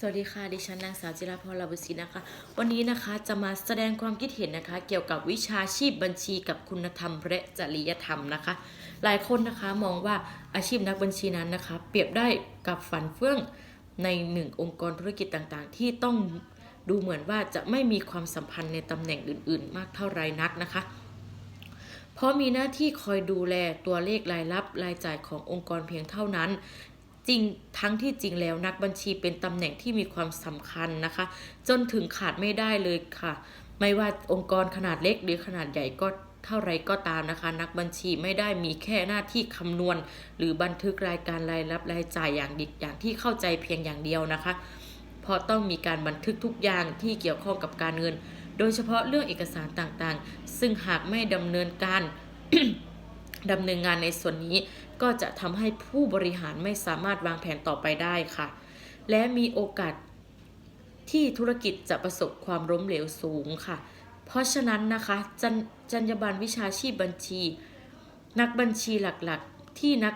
สวัสดีค่ะ ดิฉันนางสาวจิราพรลาบุษีนะคะ วันนี้นะคะจะมาแสดงความคิดเห็นนะคะ เกี่ยวกับวิชาชีพบัญชีกับคุณธรรมและจริยธรรมนะคะ หลายคนนะคะมองว่าอาชีพนักบัญชีนั้นนะคะ เปรียบได้กับฝันเฟื่องในหนึ่งองค์กรธุรกิจต่างๆ ที่ต้องดูเหมือนว่าจะไม่มีความสัมพันธ์ในตำแหน่งอื่น ๆ มากเท่าไรนักนะคะ เพราะมีหน้าที่คอยดูแลตัวเลขรายรับรายจ่ายขององค์กรเพียงเท่านั้น จริงทั้งที่จริงแล้วนักบัญชีเป็นตำแหน่งที่มีความสำคัญนะคะ จนถึงขาดไม่ได้เลยค่ะ ไม่ว่าองค์กรขนาดเล็กหรือขนาดใหญ่ก็เท่าไรก็ตามนะคะ นักบัญชีไม่ได้มีแค่หน้าที่คำนวณ หรือบันทึกรายการรายรับรายจ่ายอย่างดิบอย่างที่เข้าใจเพียงอย่างเดียวนะคะเพราะต้องมีการบันทึกทุกอย่างที่เกี่ยวข้องกับการเงิน โดยเฉพาะเรื่องเอกสารต่างๆ ซึ่งหากไม่ดำเนินการ ดำเนินงานในส่วนนี้ก็จะทำให้ผู้บริหารไม่สามารถวางแผนต่อไปได้ค่ะ และมีโอกาสที่ธุรกิจจะประสบความล้มเหลวสูงค่ะ เพราะฉะนั้นนะคะจจรรยาบรรณวิชาชีพบัญชี นักบัญชีหลักๆที่นัก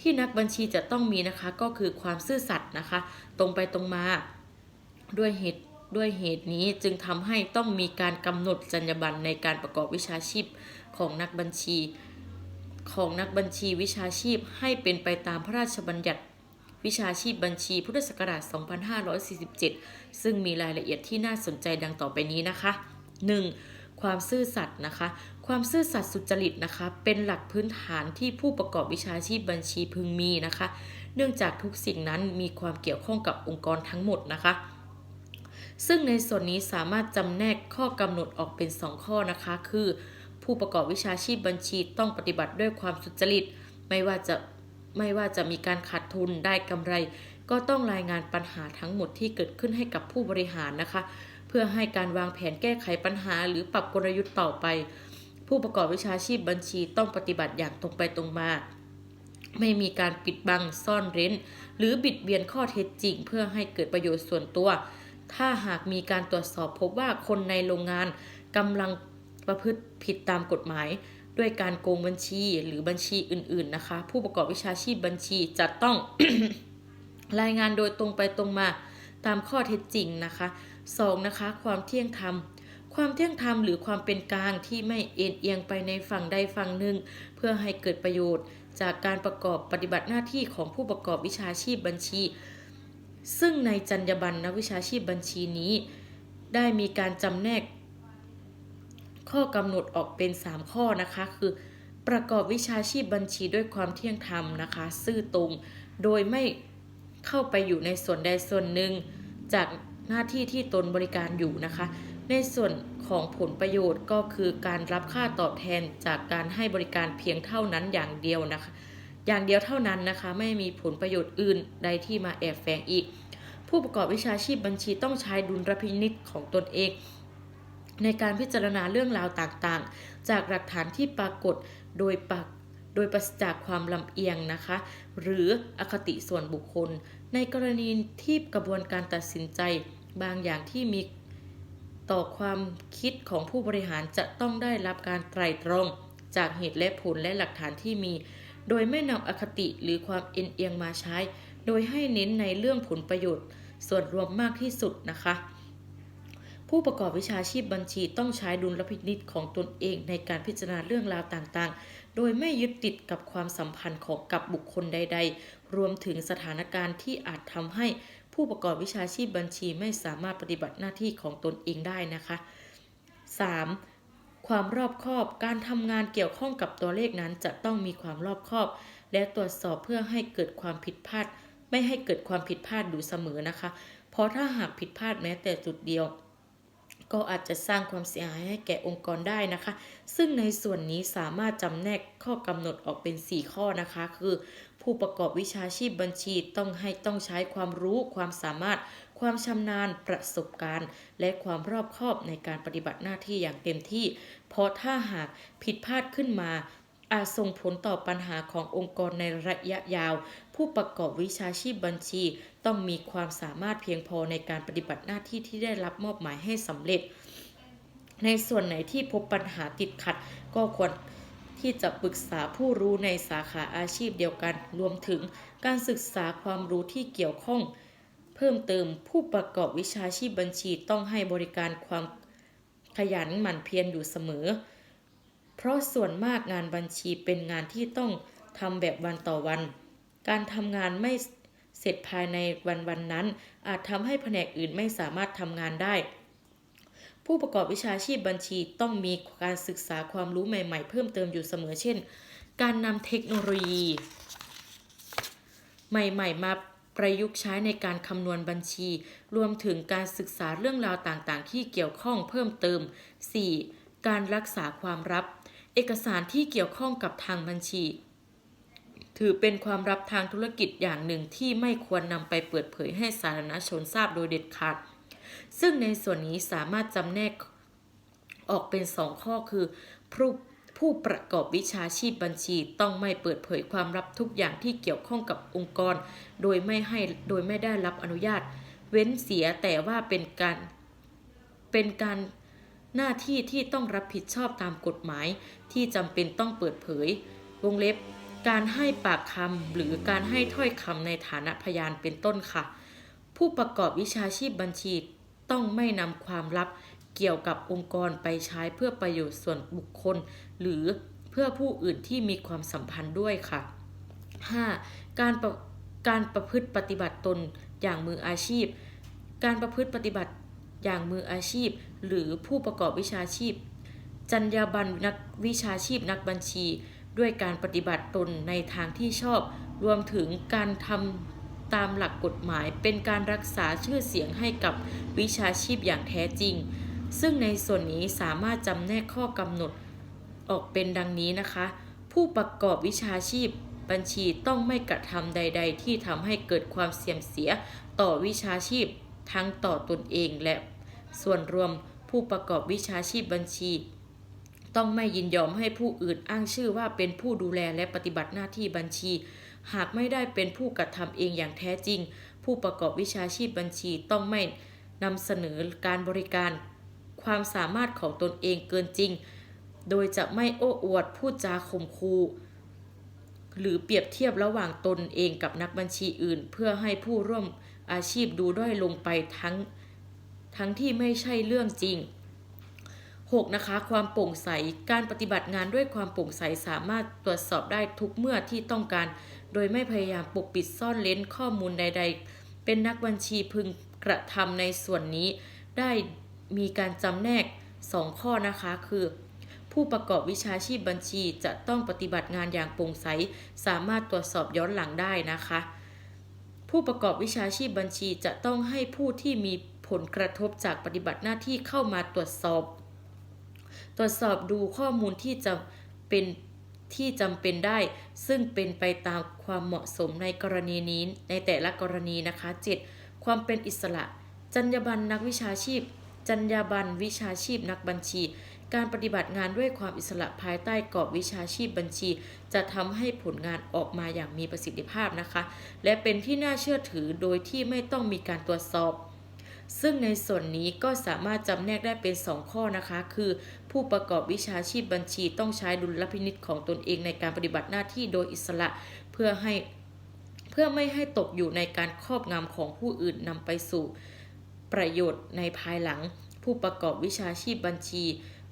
ที่นักบัญชีจะต้องมีนะคะก็คือความซื่อสัตย์นะคะ ตรงไปตรงมาด้วยเหตุ ด้วยเหตุนี้จึงทำให้ต้องมีการกำหนดจรรยาบรรณในการประกอบวิชาชีพของนักบัญชีของนักบัญชีวิชาชีพให้เป็นไปตามพระราชบัญญัติวิชาชีพบัญชีพุทธศักราช 2547 ซึ่งมีรายละเอียดที่น่าสนใจดังต่อไปนี้นะคะ 1. ความซื่อสัตย์นะคะ ความซื่อสัตย์สุจริตนะคะ เป็นหลักพื้นฐานที่ผู้ประกอบวิชาชีพบัญชีพึงมีนะคะ เนื่องจากทุกสิ่งนั้นมีความเกี่ยวข้องกับองค์กรทั้งหมดนะคะ ซึ่งในส่วนนี้สามารถจำแนกข้อกำหนดออกเป็น 2 ข้อนะคะ คือ ผู้ประกอบวิชาชีพบัญชีต้องปฏิบัติด้วยความสุจริต ไม่ว่าจะไม่ว่าจะมีการขาดทุนได้กำไร ก็ต้องรายงานปัญหาทั้งหมดที่เกิดขึ้นให้กับผู้บริหารนะคะ เพื่อให้การวางแผนแก้ไขปัญหา หรือปรับกลยุทธ์ต่อไป ผู้ประกอบวิชาชีพบัญชีต้องปฏิบัติอย่างตรงไปตรงมาไม่มีการปิดบังซ่อนเร้น หรือบิดเบียนข้อเท็จจริง เพื่อให้เกิดประโยชน์ส่วนตัว ถ้าหากมีการตรวจสอบพบว่าคนในโรงงานกำลังประพฤติผิดตามกฎหมาย ด้วยการโกงบัญชีหรือบัญชีอื่น ๆนะคะ ผู้ประกอบวิชาชีพบัญชีจะต้องรายงานโดยตรงไปตรงมาตามข้อเท็จจริงนะคะ 2. นะคะความเที่ยงธรรมความเที่ยงธรรมหรือความเป็นกลางที่ไม่เอ็นเอียงไปในฝั่งใดฝั่งหนึ่ง เพื่อให้เกิดประโยชน์ จากการประกอบปฏิบัติหน้าที่ของผู้ประกอบวิชาชีพบัญชี ซึ่งในจรรยาบรรณนักวิชาชีพบัญชีนี้ ได้มีการจำแนก ข้อกำหนดออกเป็น 3 ข้อนะคะ คือ ประกอบวิชาชีพบัญชีด้วยความเที่ยงธรรมนะคะ ซื่อตรง โดยไม่เข้าไปอยู่ในส่วนใดส่วนหนึ่ง จากหน้าที่ที่ตนบริการอยู่นะคะ ในส่วนของผลประโยชน์ก็คือการรับค่าตอบแทนจากการให้บริการเพียงเท่านั้นอย่างเดียวนะคะ อย่างเดียวเท่านั้นนะคะ ไม่มีผลประโยชน์อื่นใดที่มาแอบแฝงอีก ผู้ประกอบวิชาชีพบัญชีต้องใช้ดุลพินิจของตนเอง ในการพิจารณาเรื่องราวต่างๆ จากหลักฐานที่ปรากฏโดยปักโดยปราศจากความลำเอียงนะคะ หรืออคติส่วนบุคคล ในกรณีที่กระบวนการตัดสินใจบางอย่างที่มีต่อความคิดของผู้บริหารจะต้องได้รับการไตร่ตรอง จากเหตุและผลและหลักฐานที่มี โดยไม่นำอคติหรือความเอ็นเอียงมาใช้ โดยให้เน้นในเรื่องผลประโยชน์ ส่วนรวมมากที่สุดนะคะ ผู้ประกอบวิชาชีพบัญชีต้องใช้ดุลพินิจของตนเองในการพิจารณาเรื่องราวต่างๆ โดยไม่ยึดติดกับความสัมพันธ์ของกับบุคคลใด ๆ รวมถึงสถานการณ์ที่อาจทำให้ผู้ประกอบวิชาชีพบัญชีไม่สามารถปฏิบัติหน้าที่ของตนเองได้นะคะ 3. ความรอบคอบ การทำงานเกี่ยวข้องกับตัวเลขนั้นจะต้องมีความรอบคอบ และตรวจสอบเพื่อให้เกิดความผิดพลาด ไม่ให้เกิดความผิดพลาดอยู่เสมอนะคะ เพราะถ้าหากผิดพลาดแม้แต่จุดเดียว ก็อาจจะสร้างความเสียหายให้แก่องค์กรได้นะคะ ซึ่งในส่วนนี้สามารถจำแนกข้อกำหนดออกเป็น 4 ข้อนะคะ คือ ผู้ประกอบวิชาชีพบัญชีต้องให้ต้องใช้ความรู้ความสามารถ ความชำนาญประสบการณ์ และความรอบคอบในการปฏิบัติหน้าที่อย่างเต็มที่ เพราะถ้าหากผิดพลาดขึ้นมา อาจส่งผลต่อปัญหาขององค์กรในระยะยาว ผู้ประกอบวิชาชีพบัญชี ต้องมีความสามารถเพียงพอในการปฏิบัติหน้าที่ที่ได้รับมอบหมายให้สำเร็จ ในส่วนไหนที่พบปัญหาติดขัด ก็ควรทที่จะปรึกษาผู้รู้ในสาขาอาชีพเดียวกัน รวมถึงการศึกษาความรู้ที่เกี่ยวข้อง เพิ่มเติมผู้ประกอบวิชาชีพบัญชีต้องให้บริการความขยันหมั่นเพียรอยู่เสมอ เพราะส่วนมากงานบัญชีเป็นงานที่ต้องทำแบบวันต่อวัน การทำงานไม่เสร็จภายในวันวันนั้น อาจทำให้แผนกอื่นไม่สามารถทำงานได้ ผู้ประกอบวิชาชีพบัญชีต้องมีการศึกษาความรู้ใหม่ ๆ เพิ่มเติมอยู่เสมอเช่น การนำเทคโนโลยี ใหม่ ๆ มา ประยุกต์ใช้ในการคำนวณบัญชี รวมถึงการศึกษาเรื่องราวต่างๆ ที่เกี่ยวข้องเพิ่มเติม 4. การรักษาความลับ เอกสารที่เกี่ยวข้องกับทางบัญชี ถือเป็นความลับทางธุรกิจอย่างหนึ่งที่ไม่ควรนำไปเปิดเผยให้สาธารณชนทราบโดยเด็ดขาด ซึ่งในส่วนนี้สามารถจำแนกออกเป็นสองข้อคือผู้ ผู้ประกอบวิชาชีพบัญชีต้องไม่เปิดเผยความลับทุกอย่างที่เกี่ยวข้องกับองค์กร โดยไม่ให้โดยไม่ได้รับอนุญาต เว้นเสียแต่ว่าเป็นการเป็นการหน้าที่ที่ต้องรับผิดชอบตามกฎหมายที่จำเป็นต้องเปิดเผย วงเล็บ การให้ปากคำหรือการให้ถ้อยคำในฐานะพยานเป็นต้นค่ะ ผู้ประกอบวิชาชีพบัญชีต้องไม่นำความลับ เกี่ยวกับองค์กรไปใช้เพื่อประโยชน์ส่วนบุคคล หรือเพื่อผู้อื่นที่มีความสัมพันธ์ด้วยค่ะ 5. การประการประพฤติปฏิบัติตนอย่างมืออาชีพ การประพฤติปฏิบัติอย่างมืออาชีพ หรือผู้ประกอบวิชาชีพ จรรยาบรรณนักวิชาชีพนักบัญชี ด้วยการปฏิบัติตนในทางที่ชอบ รวมถึงการทำตามหลักกฎหมาย เป็นการรักษาชื่อเสียงให้กับวิชาชีพอย่างแท้จริง ซึ่งในส่วนนี้สามารถจำแนกข้อกำหนดออกเป็นดังนี้นะคะ ผู้ประกอบวิชาชีพบัญชีต้องไม่กระทำใด ๆ ที่ทำให้เกิดความเสี่ยมเสียต่อวิชาชีพ ทั้งต่อตนเองและส่วนรวมผู้ประกอบวิชาชีพบัญชี ต้องไม่ยินยอมให้ผู้อื่นอ้างชื่อว่าเป็นผู้ดูแลและปฏิบัติหน้าที่บัญชี หากไม่ได้เป็นผู้กระทำเองอย่างแท้จริง ผู้ประกอบวิชาชีพบัญชีต้องไม่นำเสนอการบริการ ความสามารถของตนเองเกินจริง โดยจะไม่โอ้อวดพูดจาข่มคูหรือเปรียบเทียบระหว่างตนเองกับนักบัญชีอื่น เพื่อให้ผู้ร่วมอาชีพดูด้อยลงไปทั้งทั้งที่ไม่ใช่เรื่องจริง 6. นะคะ ความโปร่งใส การปฏิบัติงานด้วยความโปร่งใสสามารถตรวจสอบได้ทุกเมื่อที่ต้องการ โดยไม่พยายามปกปิดซ่อนเล้นข้อมูลใด ๆ เป็นนักบัญชีพึงกระทำในส่วนนี้ได้ มีการจำแนก 2 ข้อนะคะ คือ ผู้ประกอบวิชาชีพบัญชีจะต้องปฏิบัติงานอย่างโปร่งใส สามารถตรวจสอบย้อนหลังได้นะคะ ผู้ประกอบวิชาชีพบัญชีจะต้องให้ผู้ที่มีผลกระทบจากปฏิบัติหน้าที่เข้ามาตรวจสอบ ตรวจสอบดูข้อมูลที่จะเป็นที่จำเป็นได้ ซึ่งเป็นไปตามความเหมาะสมในกรณีนี้ในแต่ละกรณีนะคะ 7. ความเป็นอิสระ จรรยาบรรณนักวิชาชีพ จรรยาบรรณวิชาชีพนักบัญชี การปฏิบัติงานด้วยความอิสระภายใต้กรอบวิชาชีพบัญชี จะทำให้ผลงานออกมาอย่างมีประสิทธิภาพนะคะ และเป็นที่น่าเชื่อถือโดยที่ไม่ต้องมีการตรวจสอบซึ่งในส่วนนี้ก็สามารถจำแนกได้เป็น 2 ข้อนะคะ คือ ผู้ประกอบวิชาชีพบัญชีต้องใช้ดุลพินิษของตนเองในการปฏิบัติหน้าที่โดยอิสระเพื่อให้เพื่อไม่ให้ตกอยู่ในการครอบงำของผู้อื่นนำไปสู่ ประโยชน์ในภายหลัง ผู้ประกอบวิชาชีพบัญชี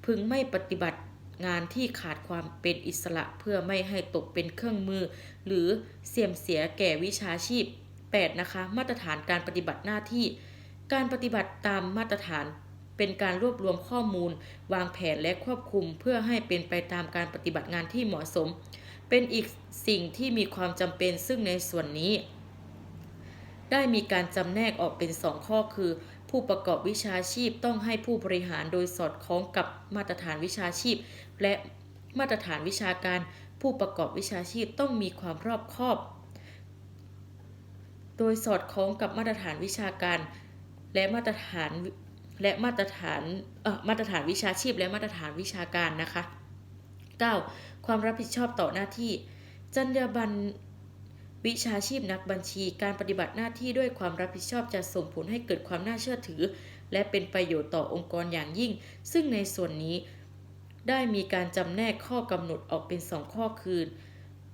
พึงไม่ปฏิบัติงานที่ขาดความเป็นอิสระเพื่อไม่ให้ตกเป็นเครื่องมือ หรือเสี่ยมเสียแก่วิชาชีพ 8. นะคะ มาตรฐานการปฏิบัติหน้าที่ การปฏิบัติตามมาตรฐาน เป็นการรวบรวมข้อมูล วางแผนและควบคุม เพื่อให้เป็นไปตามการปฏิบัติงานที่เหมาะสม เป็นอีกสิ่งที่มีความจำเป็นซึ่งในส่วนนี้ ได้มีการจำแนกออกเป็น2ข้อคือ ผู้ประกอบวิชาชีพต้องให้ผู้บริหารโดยสอดคล้องกับมาตรฐานวิชาชีพ และมาตรฐานวิชาการ ผู้ประกอบวิชาชีพต้องมีความรอบคอบ โดยสอดคล้องกับมาตรฐานวิชาการ และมาตรฐานและมาตรฐานเอ่อมาตรฐานวิชาชีพ และมาตรฐานวิชาการนะคะ 9. ความรับผิดชอบต่อหน้าที่ จรรยาบรรณ วิชาชีพนักบัญชี การปฏิบัติหน้าที่ด้วยความรับผิดชอบจะส่งผลให้เกิดความน่าเชื่อถือ และเป็นประโยชน์ต่อองค์กรอย่างยิ่ง ซึ่งในส่วนนี้ได้มีการจำแนกข้อกำหนดออกเป็นสองข้อคือ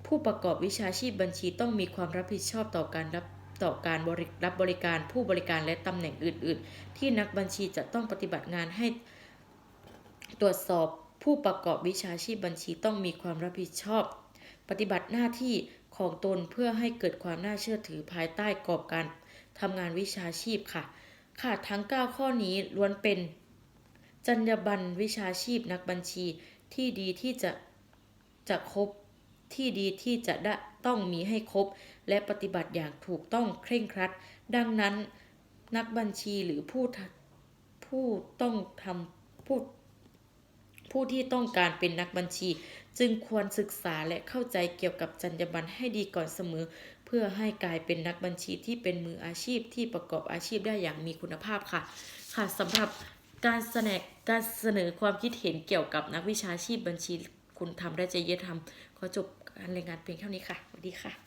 ผู้ประกอบวิชาชีพบัญชีต้องมีความรับผิดชอบต่อการรับต่อการบริรับบริการผู้บริการและตำแหน่งอื่น ๆ ที่นักบัญชีจะต้องปฏิบัติงานให้ ตรวจสอบผู้ประกอบวิชาชีพบัญชีต้องมีความรับผิดชอบ ปฏิบัติหน้าที่ ของตนเพื่อให้เกิดความน่าเชื่อถือภายใต้กรอบการทำงานวิชาชีพค่ะ ค่ะทั้ง 9 ข้อนี้ล้วนเป็น จรรยาบรรณวิชาชีพนักบัญชีที่ดีที่จะจะครบที่ดีที่จะได้ต้องมีให้ครบ และปฏิบัติอย่างถูกต้องเคร่งครัด ดังนั้นนักบัญชีหรือผู้ผู้ต้องทำผู้ ผู้ที่ต้องการเป็นนักบัญชี จึงควรศึกษาและเข้าใจเกี่ยวกับจรรยาบรรณให้ดีก่อนเสมอ เพื่อให้กลายเป็นนักบัญชีที่เป็นมืออาชีพที่ประกอบอาชีพได้อย่างมีคุณภาพค่ะ ค่ะสำหรับการเสนอการเสนอความคิดเห็นเกี่ยวกับนักวิชาชีพบัญชีคุณทำได้ใจเย็นทำขอจบการรายงานเพียงเท่านี้ค่ะสวัสดีค่ะ